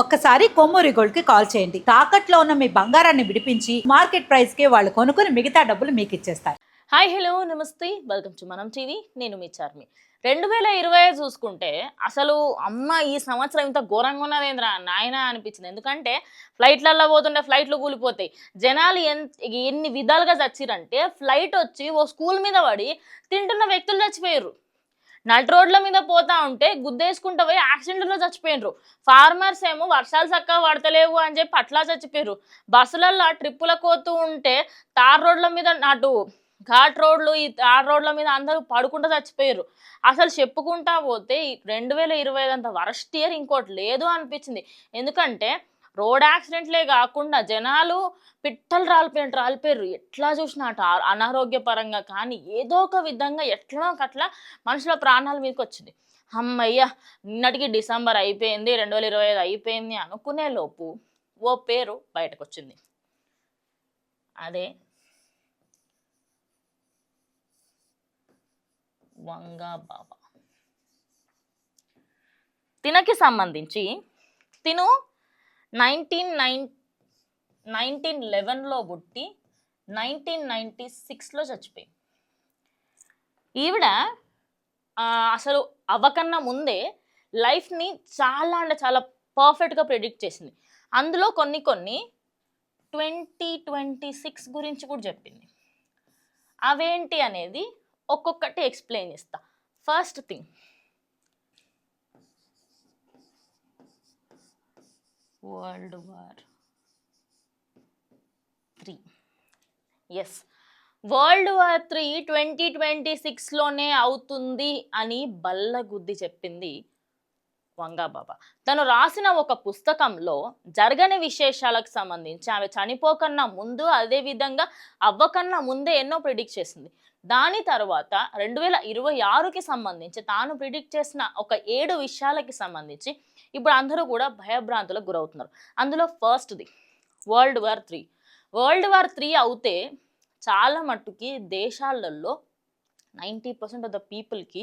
ఒక్కసారి కొమ్మూరి గోల్డ్కి కాల్ చేయండి. తాకట్లో ఉన్న మీ బంగారాన్ని విడిపించి మార్కెట్ ప్రైస్కి వాళ్ళు కొనుక్కుని మిగతా డబ్బులు మీకు ఇచ్చేస్తారు హాయ్ హలో నమస్తే. Welcome to Manam TV. నేను మీ చార్మి. రెండు వేల ఇరవై చూసుకుంటే అసలు అమ్మ ఈ సంవత్సరం ఇంత ఘోరంగా ఉన్నదేంద్రా? నాయన అనిపించింది. ఎందుకంటే ఫ్లైట్లలో పోతుంటే ఫ్లైట్లు కూలిపోతాయి. జనాలు ఎన్ని విధాలుగా చచ్చిరంటే ఫ్లైట్ వచ్చి ఓ స్కూల్ మీద పడి తింటున్న వ్యక్తులు చచ్చిపోయారు నట్ రోడ్ల మీద పోతా ఉంటే గుద్దేసుకుంటూ పోయి యాక్సిడెంట్లో చచ్చిపోయినరు ఫార్మర్స్ ఏమో వర్షాలు చక్కగా పడతలేవు అని చెప్పి అట్లా చచ్చిపోయారు బస్సులలో ట్రిప్పుల కోతూ ఉంటే తార్ రోడ్ల మీద అటు ఘాట్ రోడ్లు ఈ తార్ రోడ్ల మీద అందరూ పడుకుంటూ చచ్చిపోయారు అసలు చెప్పుకుంటా పోతే ఈ రెండు వేల ఇరవై అంత వరస్ట్ ఇయర్ ఇంకోటి లేదు అనిపించింది. ఎందుకంటే రోడ్ యాక్సిడెంట్లే కాకుండా జనాలు పిట్టలు రాలిపోయినట్టు రాలిపోయారు ఎట్లా చూసినా అటు అనారోగ్యపరంగా కానీ ఏదో ఒక విధంగా ఎట్లా అట్లా మనుషుల ప్రాణాల మీదకి వచ్చింది అమ్మయ్య నిన్నటికి డిసెంబర్ అయిపోయింది రెండు వేల ఇరవై ఐదు అయిపోయింది అనుకునే లోపు ఓ పేరు బయటకు వచ్చింది అదే వంగా బాబా. తినకి సంబంధించి తిను నైన్టీన్ నైన్ నైన్టీన్ లెవెన్లో పుట్టి నైన్టీన్ నైంటీ సిక్స్లో చచ్చిపోయింది ఈవిడ అసలు అవ్వకన్నా ముందే లైఫ్ని చాలా అంటే చాలా పర్ఫెక్ట్గా ప్రిడిక్ట్ చేసింది. అందులో కొన్ని కొన్ని ట్వంటీ ట్వంటీ సిక్స్ గురించి కూడా చెప్పింది. అవేంటి అనేది ఒక్కొక్కటి ఎక్స్ప్లెయిన్ చేస్తా. First thing world war three yes world war three twenty twenty సిక్స్లోనే అవుతుంది అని బల్లగుద్ది చెప్పింది వంగాబాబా. తను రాసిన ఒక పుస్తకంలో జరగని విశేషాలకు సంబంధించి ఆమె చనిపోకన్నా ముందు అదే విధంగా అవ్వకన్నా ముందే ఎన్నో ప్రిడిక్ట్ చేసింది. దాని తర్వాత రెండు వేల ఇరవై ఆరుకి సంబంధించి తాను ప్రిడిక్ట్ చేసిన ఒక ఏడు విషయాలకి సంబంధించి ఇప్పుడు అందరూ కూడా భయభ్రాంతులకు గురవుతున్నారు. అందులో ఫస్ట్ది world war three world war three అవుతే చాలా మట్టుకి దేశాలలో నైంటీ పర్సెంట్ ఆఫ్ ద పీపుల్కి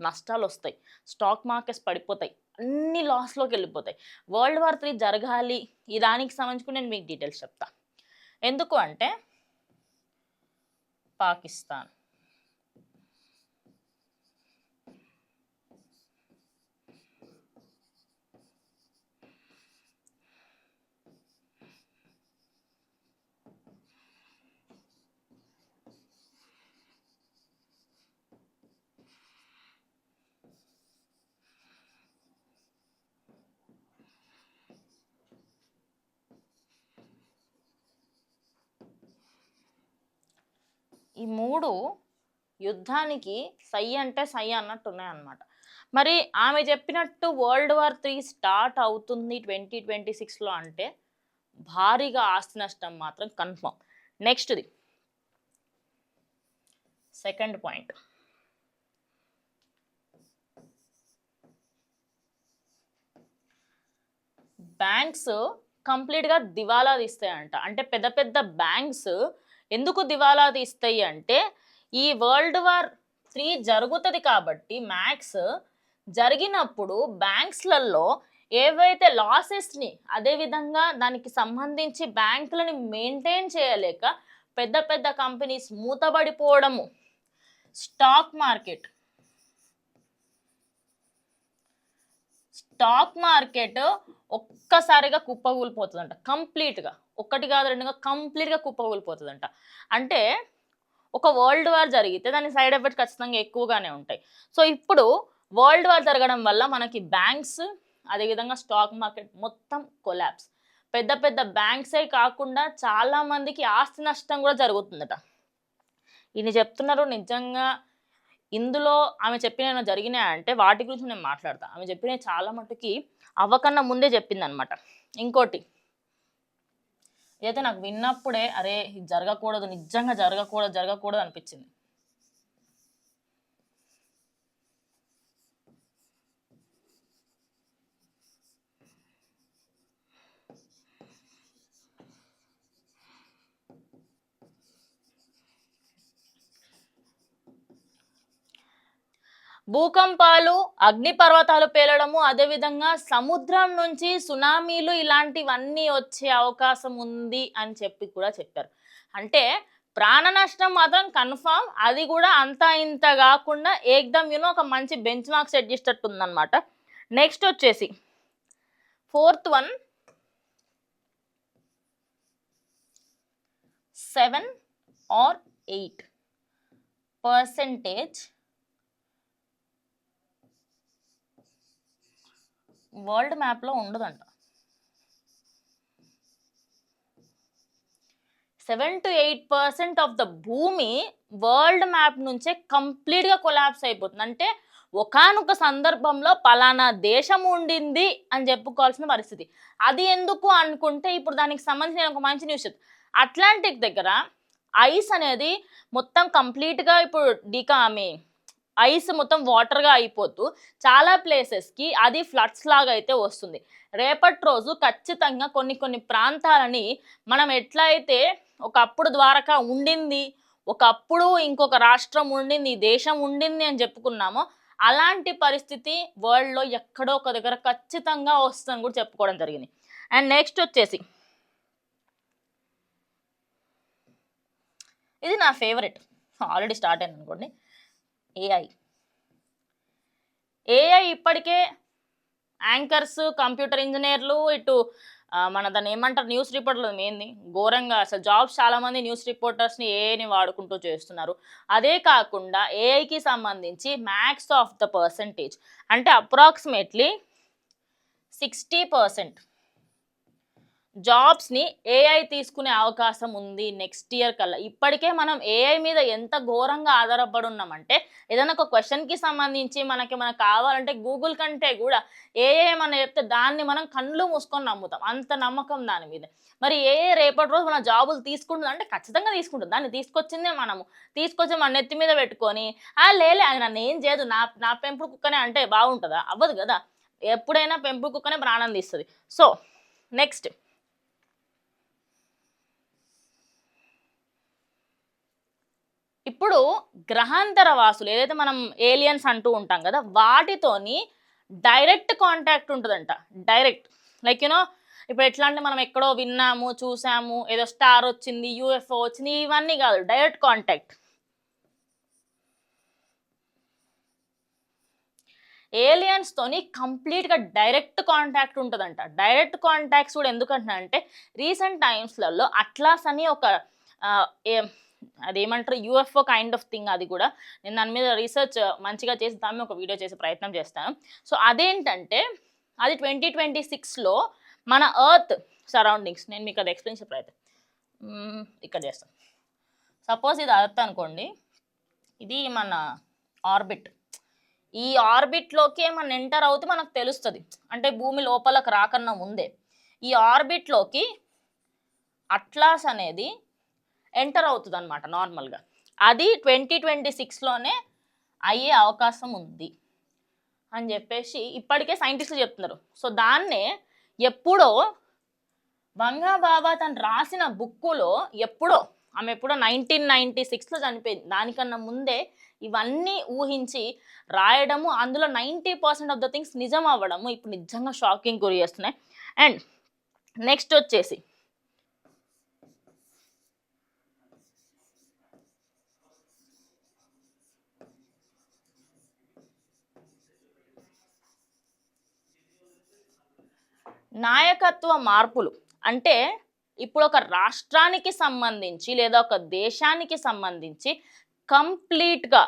నష్టాలు వస్తాయి. స్టాక్ మార్కెట్స్ పడిపోతాయి. అన్ని లాస్లోకి వెళ్ళిపోతాయి. వరల్డ్ వార్ త్రీ జరగాలి. ఈ దానికి సంబంధించి నేను మీకు డీటెయిల్స్ చెప్తా. ఎందుకు అంటే పాకిస్తాన్. ఈ మూడు యుద్ధానికి సై అంటే సై అన్నట్టు ఉన్నాయన్నమాట. మరి ఆమె చెప్పినట్టు వరల్డ్ వార్ త్రీ స్టార్ట్ అవుతుంది ట్వంటీ ట్వంటీ సిక్స్లో అంటే భారీగా ఆస్తి నష్టం మాత్రం కన్ఫర్మ్ నెక్స్ట్ది సెకండ్ పాయింట్ బ్యాంక్స్ కంప్లీట్గా దివాలా తీస్తాయంట. అంటే పెద్ద పెద్ద బ్యాంక్స్ ఎందుకు దివాలా తీస్తాయి అంటే ఈ వరల్డ్ వార్ త్రీ జరుగుతుంది కాబట్టి మ్యాక్స్ జరిగినప్పుడు బ్యాంక్స్లలో ఏవైతే లాసెస్ని అదేవిధంగా దానికి సంబంధించి బ్యాంకులని మెయింటైన్ చేయలేక పెద్ద పెద్ద కంపెనీస్ మూతబడిపోవడము. స్టాక్ మార్కెట్ స్టాక్ మార్కెట్ ఒక్కసారిగా కుప్పకూలిపోతుందంట కంప్లీట్గా ఒక్కటి కాదు రెండుగా కంప్లీట్గా కుప్పకూలిపోతుందంట. అంటే ఒక వరల్డ్ వార్ జరిగితే దాని సైడ్ ఎఫెక్ట్స్ ఖచ్చితంగా ఎక్కువగానే ఉంటాయి. సో ఇప్పుడు వరల్డ్ వార్ జరగడం వల్ల మనకి బ్యాంక్స్ అదేవిధంగా స్టాక్ మార్కెట్ మొత్తం కొలాబ్స్ పెద్ద పెద్ద బ్యాంక్సే కాకుండా చాలామందికి ఆస్తి నష్టం కూడా జరుగుతుందట. ఈయన చెప్తున్నారు నిజంగా. ఇందులో ఆమె చెప్పిన జరిగినాయి అంటే వాటి గురించి నేను మాట్లాడతా. ఆమె చెప్పిన చాలా మటుకి అవ్వకన్నా ముందే చెప్పిందనమాట. ఇంకోటి ఇదైతే నాకు విన్నప్పుడే అరే ఇది జరగకూడదు నిజంగా జరగకూడదు జరగకూడదు అనిపించింది. భూకంపాలు అగ్నిపర్వతాలు పేలడము అదేవిధంగా సముద్రం నుంచి సునామీలు ఇలాంటివన్నీ వచ్చే అవకాశం ఉంది అని చెప్పి కూడా చెప్పారు. అంటే ప్రాణ నష్టం మాత్రం కన్ఫామ్ అది కూడా అంత ఇంత కాకుండా ఏకదమ్ యూనో ఒక మంచి బెంచ్ మార్క్ సెట్ చేసేటట్టు ఉందన్నమాట నెక్స్ట్ వచ్చేసి fourth one seven or eight percentage world మ్యాప్లో ఉండదంట. Seven to eight percent of the భూమి వరల్డ్ మ్యాప్ నుంచే కంప్లీట్గా కొలాప్స్ అయిపోతుంది. అంటే ఒకానొక సందర్భంలో పలానా దేశం ఉండింది అని చెప్పుకోవాల్సిన పరిస్థితి. అది ఎందుకు అనుకుంటే ఇప్పుడు దానికి సంబంధించిన ఒక మంచి న్యూస్ అట్లాంటిక్ దగ్గర ఐస్ అనేది మొత్తం కంప్లీట్గా ఇప్పుడు డికా ఆమె ఐస్ మొత్తం వాటర్గా అయిపోతూ చాలా ప్లేసెస్కి అది ఫ్లడ్స్ లాగా అయితే వస్తుంది. రేపటి రోజు ఖచ్చితంగా కొన్ని కొన్ని ప్రాంతాలని మనం ఎట్లయితే ఒకప్పుడు ద్వారకా ఉండింది ఒకప్పుడు ఇంకొక రాష్ట్రం ఉండింది దేశం ఉండింది అని చెప్పుకున్నామో అలాంటి పరిస్థితి వరల్డ్లో ఎక్కడో ఒక దగ్గర ఖచ్చితంగా వస్తుందని కూడా చెప్పుకోవడం జరిగింది. అండ్ నెక్స్ట్ వచ్చేసి ఇది నా ఫేవరెట్ ఆల్రెడీ స్టార్ట్ అయింది అనుకోండి. ఏఐ ఏఐ ఇప్పటికే యాంకర్స్ కంప్యూటర్ ఇంజనీర్లు ఇటు మన దాన్ని ఏమంటారు న్యూస్ రిపోర్టర్లు ఏంది? ఘోరంగా అసలు జాబ్స్ చాలామంది న్యూస్ రిపోర్టర్స్ని ఏఐని వాడుకుంటూ చేస్తున్నారు. అదే కాకుండా ఏఐకి సంబంధించి మ్యాక్స్ ఆఫ్ ద పర్సంటేజ్ అంటే అప్రాక్సిమేట్లీ సిక్స్టీ పర్సెంట్ జాబ్స్ని ఏఐ తీసుకునే అవకాశం ఉంది నెక్స్ట్ ఇయర్ కల్లా. ఇప్పటికే మనం ఏఐ మీద ఎంత ఘోరంగా ఆధారపడి ఉన్నామంటే ఏదైనా ఒక క్వశ్చన్కి సంబంధించి మనకి మనకు కావాలంటే గూగుల్ కంటే కూడా ఏఐ మనం చెప్తే దాన్ని మనం కళ్ళు మూసుకొని నమ్ముతాం. అంత నమ్మకం దాని మీద. మరి ఏఐ రేపటి రోజు మన జాబులు తీసుకుంటుంది అంటే ఖచ్చితంగా తీసుకుంటుంది. దాన్ని తీసుకొచ్చిందే మనము. తీసుకొచ్చి మన నెత్తి మీద పెట్టుకొని ఆ లేలే అది నన్ను ఏం చేయదు. నా నా పెంపుడు కుక్కనే అంటే బాగుంటుందా? అవ్వదు కదా. ఎప్పుడైనా పెంపుడు కుక్కనే ప్రాణం తీస్తుంది. సో నెక్స్ట్ ఇప్పుడు గ్రహాంతర వాసులు ఏదైతే మనం ఏలియన్స్ అంటూ ఉంటాం కదా వాటితోని డైరెక్ట్ కాంటాక్ట్ ఉంటుందంట. డైరెక్ట్ లైక్ యూనో ఇప్పుడు ఎట్లా అంటే మనం ఎక్కడో విన్నాము చూసాము ఏదో స్టార్ వచ్చింది యూఎఫ్ఓ వచ్చింది ఇవన్నీ కాదు. డైరెక్ట్ కాంటాక్ట్ ఏలియన్స్ తోని కంప్లీట్గా డైరెక్ట్ కాంటాక్ట్ ఉంటుందంట. డైరెక్ట్ కాంటాక్ట్స్ కూడా ఎందుకంటున్నా అంటే రీసెంట్ టైమ్స్లలో అట్లాస్ అని ఒక ఏ- అదేమంటారు? యూఎఫ్ఓ కైండ్ ఆఫ్ థింగ్ అది కూడా. నేను దాని మీద రీసెర్చ్ uh, మంచిగా చేసి దాని ఒక వీడియో చేసే ప్రయత్నం చేస్తాను. సో అదేంటంటే అది ట్వంటీ ట్వంటీ సిక్స్లో మన ఎర్త్ సరౌండింగ్స్ నేను మీకు అది ఎక్స్ప్లెయిన్ చేసే ప్రయత్నం. ఇక్కడ చేస్తాను. సపోజ్ ఇది ఎర్త్ అనుకోండి. ఇది మన ఆర్బిట్ ఈ ఆర్బిట్లోకి మనం ఎంటర్ అవుతే మనకు తెలుస్తుంది. అంటే భూమి లోపలకు రాకన్నా ముందే. ఈ ఆర్బిట్లోకి అట్లాస్ అనేది ఎంటర్ అవుతుంది అనమాట నార్మల్గా. అది ట్వంటీ ట్వంటీ సిక్స్లోనే అయ్యే అవకాశం ఉంది అని చెప్పేసి ఇప్పటికే సైంటిస్టులు చెప్తున్నారు. సో దాన్నే ఎప్పుడో వంగా బాబా తను రాసిన బుక్కులో ఎప్పుడో ఆమె ఎప్పుడో నైన్టీన్ నైన్టీ సిక్స్లో చనిపోయింది. దానికన్నా ముందే ఇవన్నీ ఊహించి రాయడము అందులో ninety percent of the things నిజం అవ్వడము ఇప్పుడు నిజంగా షాకింగ్ గురి చేస్తున్నాయి. అండ్ నెక్స్ట్ వచ్చేసి నాయకత్వ మార్పులు. అంటే ఇప్పుడు ఒక రాష్ట్రానికి సంబంధించి లేదా ఒక దేశానికి సంబంధించి కంప్లీట్గా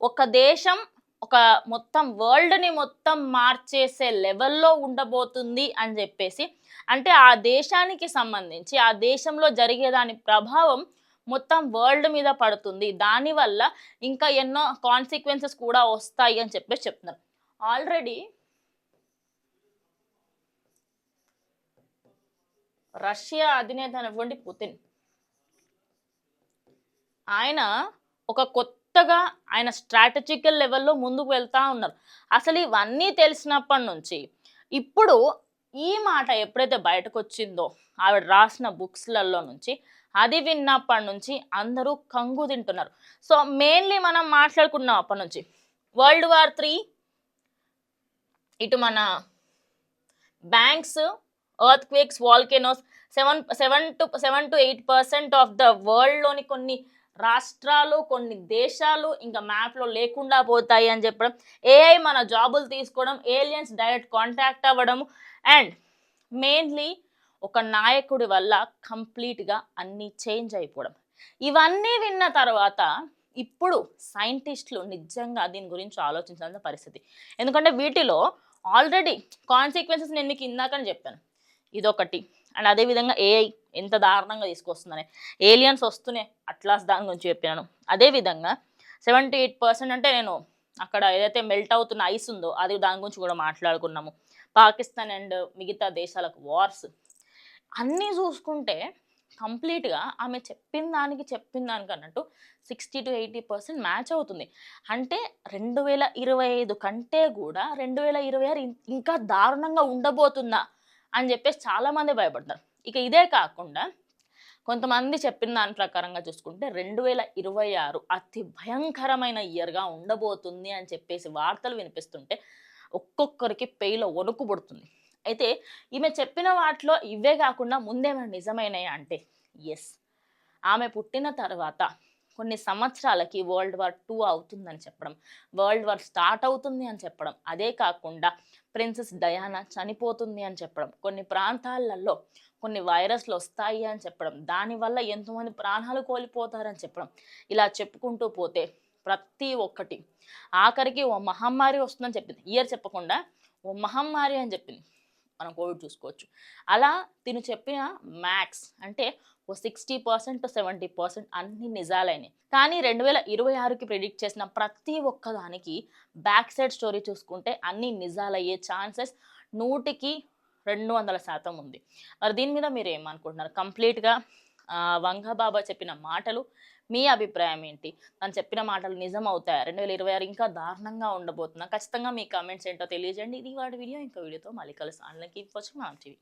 ఒక దేశం ఒక మొత్తం వరల్డ్ని మొత్తం మార్చేసే లెవెల్లో ఉండబోతుంది అని చెప్పేసి అంటే ఆ దేశానికి సంబంధించి ఆ దేశంలో జరిగే దాని ప్రభావం మొత్తం వరల్డ్ మీద పడుతుంది. దానివల్ల ఇంకా ఎన్నో కాన్సిక్వెన్సెస్ కూడా వస్తాయి అని చెప్పేసి చెప్తున్నారు. ఆల్రెడీ రష్యా అధినేత అనేటువంటి పుతిన్. ఆయన ఒక కొత్తగా ఆయన స్ట్రాటజికల్ లెవెల్లో ముందుకు వెళ్తా ఉన్నారు. అసలు ఇవన్నీ తెలిసినప్పటి నుంచి ఇప్పుడు ఈ మాట ఎప్పుడైతే బయటకు వచ్చిందో ఆవిడ రాసిన బుక్స్లలో నుంచి అది విన్నప్పటి నుంచి అందరూ కంగు తింటున్నారు. సో మెయిన్లీ మనం మాట్లాడుకున్నాం అప్పటి నుంచి. వరల్డ్ వార్ త్రీ ఇటు మన banks earthquakes volcanoes seven seven to seven to eight percent of the వరల్డ్లోని కొన్ని రాష్ట్రాలు కొన్ని దేశాలు ఇంకా మ్యాప్లో లేకుండా పోతాయి అని చెప్పడం. ఏఐ మన జాబులు తీసుకోవడం ఏలియన్స్ డైరెక్ట్ కాంటాక్ట్ అవ్వడం. అండ్ మెయిన్లీ ఒక నాయకుడి వల్ల కంప్లీట్గా అన్నీ చేంజ్ అయిపోవడం. ఇవన్నీ విన్న తర్వాత ఇప్పుడు సైంటిస్టులు నిజంగా దీని గురించి ఆలోచించాల్సిన పరిస్థితి. ఎందుకంటే వీటిలో ఆల్రెడీ కాన్సిక్వెన్సెస్ నేను మీకు ఇందాకని చెప్పాను. ఇదొకటి. అండ్ అదేవిధంగా ఏఐ ఎంత దారుణంగా తీసుకొస్తుందని. ఏలియన్స్ వస్తూనే అట్లాస్ దాని గురించి చెప్పినాను. అదేవిధంగా సెవెంటీ ఎయిట్ పర్సెంట్ అంటే నేను అక్కడ ఏదైతే మెల్ట్ అవుతున్న ఐస్ ఉందో అది దాని గురించి కూడా మాట్లాడుకున్నాము. పాకిస్తాన్ అండ్ మిగతా దేశాలకు వార్స్ అన్నీ చూసుకుంటే కంప్లీట్గా ఆమె చెప్పిన దానికి చెప్పిన దానికి అన్నట్టు sixty to eighty percent match అవుతుంది. అంటే రెండు వేల ఇరవై ఐదు కంటే కూడా రెండు వేల ఇరవై ఆరు ఇం- ఇంకా దారుణంగా ఉండబోతుందా అని చెప్పేసి చాలామంది భయపడతారు ఇక ఇదే కాకుండా కొంతమంది చెప్పిన దాని ప్రకారంగా చూసుకుంటే రెండు వేల ఇరవై ఆరు అతి భయంకరమైన ఇయర్గా ఉండబోతుంది అని చెప్పేసి వార్తలు వినిపిస్తుంటే ఒక్కొక్కరికి పెయిలో వణుకు పుడుతుంది అయితే ఈమె చెప్పిన వాటిలో ఇవే కాకుండా ముందేమైనా నిజమైనయా అంటే ఎస్ ఆమె పుట్టిన తర్వాత కొన్ని సంవత్సరాలకి వరల్డ్ వార్ టూ అవుతుందని చెప్పడం వరల్డ్ వార్ స్టార్ట్ అవుతుంది అని చెప్పడం అదే కాకుండా ప్రిన్సెస్ డయానా చనిపోతుంది అని చెప్పడం కొన్ని ప్రాంతాలలో కొన్ని వైరస్లు వస్తాయి అని చెప్పడం దానివల్ల ఎంతోమంది ప్రాణాలు కోల్పోతారని చెప్పడం ఇలా చెప్పుకుంటూ పోతే ప్రతి ఒక్కటి ఆఖరికి ఓ మహమ్మారి వస్తుందని చెప్పింది. ఇయర్ చెప్పకుండా ఓ మహమ్మారి అని చెప్పింది. మనం కోవిడ్ చూసుకోవచ్చు. అలా తిను చెప్పిన మ్యాక్స్ అంటే ఓ sixty percent to seventy percent అన్ని నిజాలైనవి కానీ రెండు వేల ఇరవై ఆరుకి ప్రిడిక్ట్ చేసిన ప్రతి ఒక్కదానికి బ్యాక్ సైడ్ స్టోరీ చూసుకుంటే అన్ని నిజాలయ్యే ఛాన్సెస్ నూటికి రెండు వందల శాతం ఉంది. మరి దీని మీద మీరు ఏమనుకుంటున్నారు? కంప్లీట్గా వంగబాబా చెప్పిన మాటలు మీ అభిప్రాయం ఏంటి? తను చెప్పిన మాటలు నిజం అవుతాయా రెండు వేల ఇరవై ఆరు ఇంకా దారుణంగా ఉండబోతున్నా ఖచ్చితంగా మీ కామెంట్స్ ఏంటో తెలియజేయండి. ఇది వాడి వీడియో. ఇంకా వీడియోతో మళ్ళీ కలుస్తాను కీప్ వచ్చి మా టీవీ